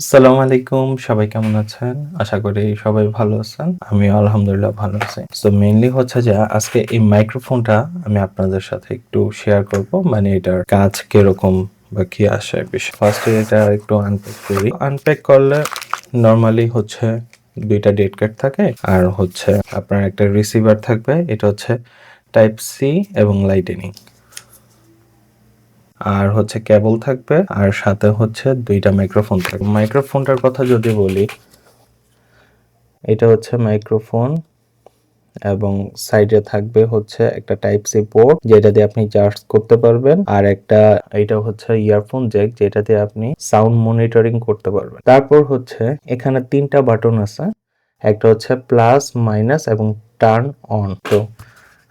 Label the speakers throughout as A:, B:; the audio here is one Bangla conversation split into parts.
A: আসসালামু আলাইকুম, সবাই কেমন আছেন? আশা করি সবাই ভালো আছেন। আমি আলহামদুলিল্লাহ ভালো আছি। সো মেইনলি হচ্ছে যে আজকে এই মাইক্রোফোনটা আমি আপনাদের সাথে একটু শেয়ার করব মানে এটার কাজ কীরকম বা কি আসে বিষয়। ফার্স্টে এটা একটু আনপ্যাক করি। আনপ্যাক করলে নর্মালি হচ্ছে দুইটা ডেট কার্ড থাকে, আর হচ্ছে আপনার একটা রিসিভার থাকবে, এটা হচ্ছে টাইপ সি এবং লাইটেনিং আর হচ্ছে কেবল থাকবে, আর সাথে হচ্ছে দুইটা মাইক্রোফোন থাকবে। মাইক্রোফোনটার কথা যদি বলি, এটা হচ্ছে মাইক্রোফোন এবং সাইডে থাকবে হচ্ছে একটা টাইপ সি পোর্ট যেটা দিয়ে আপনি চার্জ করতে পারবেন, আর একটা এটা হচ্ছে ইয়ারফোন জ্যাক যেটা দিয়ে আপনি সাউন্ড মনিটরিং করতে পারবেন। তারপর হচ্ছে এখানে তিনটা বাটন আছে, একটা হচ্ছে প্লাস মাইনাস এবং টার্ন অন তো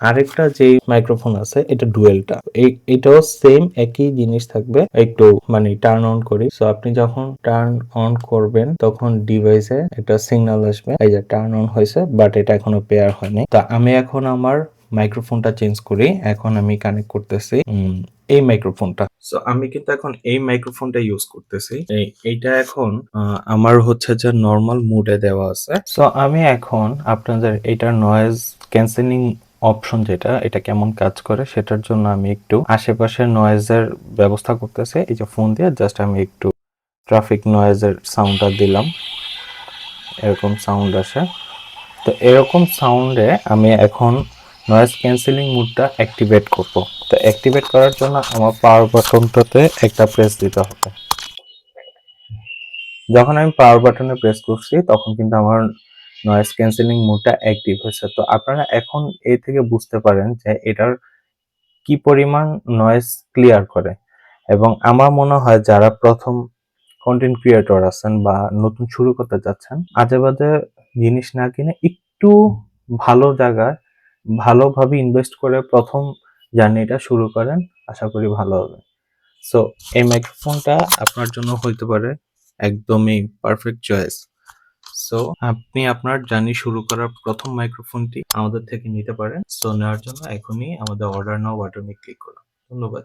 A: আরেকটা যে মাইক্রোফোন আছে এটা ডুয়েলটা। এই এটাও সেম একই জিনিস থাকবে। একটু মানে টার্ন অন করি। সো আপনি যখন টার্ন অন করবেন তখন ডিভাইসে একটা সিগন্যাল আসবে। এই যে টার্ন অন হয়েছে বাট এটা এখনও পেয়ার হয়নি। তো আমি এখন আমার মাইক্রোফোনটা চেঞ্জ করি। এখন আমি কানেক্ট করতেছি এই মাইক্রোফোনটা সো আমি কিন্তু এখন এই মাইক্রোফোনটা ইউজ করতেছি। এই এইটা এখন আমার হচ্ছে যে নর্মাল মুডে দেওয়া আছে। সো আমি এখন আপনাদের এটার নয়েজ ক্যান্সেলিং অপশন যেটা, এটা কেমন কাজ করে সেটার জন্য আমি একটু আশেপাশের নয়েজের ব্যবস্থা করতেছি। এই যে ফোন দিয়ে জাস্ট আমি একটু ট্রাফিক নয়েজের সাউন্ডটা দিলাম। এরকম সাউন্ড আসে। তো এরকম সাউন্ডে আমি এখন নয়েজ ক্যান্সেলিং মুডটা অ্যাক্টিভেট করব। তো অ্যাক্টিভেট করার জন্য আমার পাওয়ার বাটনটাতে একটা প্রেস দিতে হবে। যখন আমি পাওয়ার বাটনে প্রেস করছি, তখন কিন্তু আমার নয়েজ ক্যান্সেলিং মোডটা অ্যাক্টিভ হয়েছে। তো আপনারা এখন এই থেকে বুঝতে পারেন যে এটার কি পরিমাণ নয়েজ ক্লিয়ার করে। এবং আমার মনে হয় যারা প্রথম কন্টেন্ট ক্রিয়েটর আছেন বা নতুন শুরু করতে যাচ্ছেন আজে বাজে জিনিস না কিনে একটু ভালো জায়গায় ভালোভাবে ইনভেস্ট করে প্রথম জার্নিটা শুরু করেন, আশা করি ভালো হবে। সো এই মাইক্রোফোনটা আপনার জন্য হইতে পারে একদমই পারফেক্ট চয়েস সো আপনি আপনার জার্নি শুরু করার প্রথম মাইক্রোফোনটি আমাদের থেকে নিতে পারেন। সো নেওয়ার জন্য এখনই আমাদের অর্ডার নাও বাটনে ক্লিক করুন। ধন্যবাদ।